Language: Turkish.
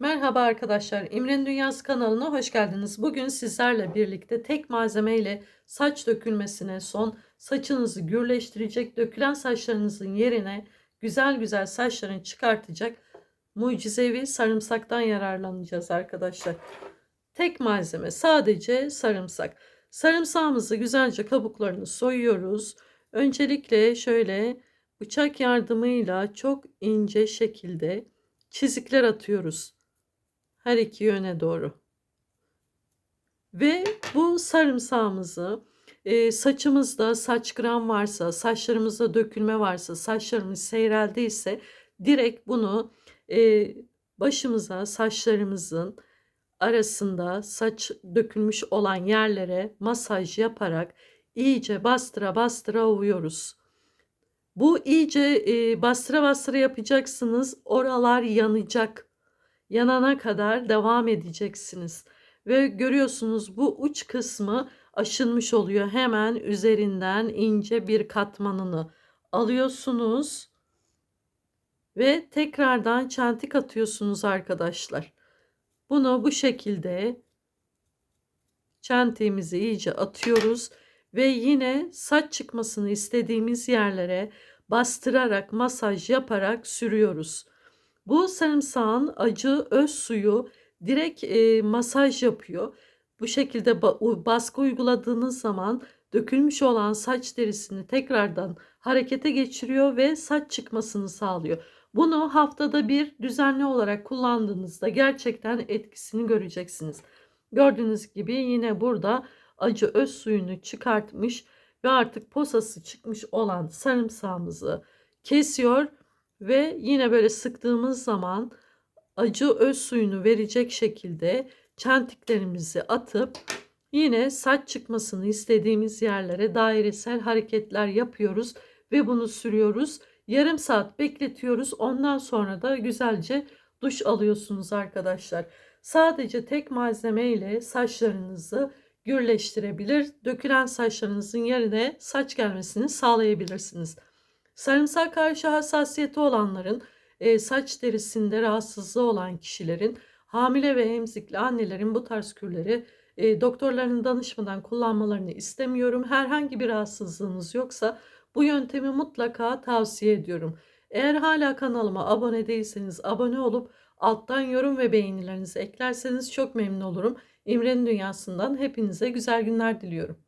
Merhaba arkadaşlar, İmre'nin Dünyası kanalına hoş geldiniz. Bugün sizlerle birlikte tek malzemeyle saç dökülmesine son, saçınızı gürleştirecek, dökülen saçlarınızın yerine güzel güzel saçlarını çıkartacak mucizevi sarımsaktan yararlanacağız arkadaşlar. Tek malzeme sadece sarımsak. Sarımsağımızı güzelce kabuklarını soyuyoruz. Öncelikle şöyle bıçak yardımıyla çok ince şekilde çizikler atıyoruz her iki yöne doğru. Ve bu sarımsağımızı e, saçımızda saç gram varsa, saçlarımızda dökülme varsa, saçlarımız seyreldiyse direkt bunu e, başımıza saçlarımızın arasında saç dökülmüş olan yerlere masaj yaparak iyice bastıra bastıra ovuyoruz. Bu iyice e, bastıra bastıra yapacaksınız. Oralar yanacak yanana kadar devam edeceksiniz. Ve görüyorsunuz bu uç kısmı aşınmış oluyor. Hemen üzerinden ince bir katmanını alıyorsunuz ve tekrardan çentik atıyorsunuz arkadaşlar. Bunu bu şekilde çentiğimizi iyice atıyoruz ve yine saç çıkmasını istediğimiz yerlere bastırarak masaj yaparak sürüyoruz. Bu sarımsağın acı öz suyu direkt e, masaj yapıyor. Bu şekilde baskı uyguladığınız zaman dökülmüş olan saç derisini tekrardan harekete geçiriyor ve saç çıkmasını sağlıyor. Bunu haftada bir düzenli olarak kullandığınızda gerçekten etkisini göreceksiniz. Gördüğünüz gibi yine burada acı öz suyunu çıkartmış ve artık posası çıkmış olan sarımsağımızı kesiyor ve yine böyle sıktığımız zaman acı öz suyunu verecek şekilde çentiklerimizi atıp yine saç çıkmasını istediğimiz yerlere dairesel hareketler yapıyoruz ve bunu sürüyoruz. Yarım saat bekletiyoruz. Ondan sonra da güzelce duş alıyorsunuz arkadaşlar. Sadece tek malzeme ile saçlarınızı gürleştirebilir. Dökülen saçlarınızın yerine saç gelmesini sağlayabilirsiniz. Sarımsak karşı hassasiyeti olanların, e, saç derisinde rahatsızlığı olan kişilerin, hamile ve emzikli annelerin bu tarz kürleri e, doktorların danışmadan kullanmalarını istemiyorum. Herhangi bir rahatsızlığınız yoksa bu yöntemi mutlaka tavsiye ediyorum. Eğer hala kanalıma abone değilseniz abone olup alttan yorum ve beğenilerinizi eklerseniz çok memnun olurum. İmre'nin dünyasından hepinize güzel günler diliyorum.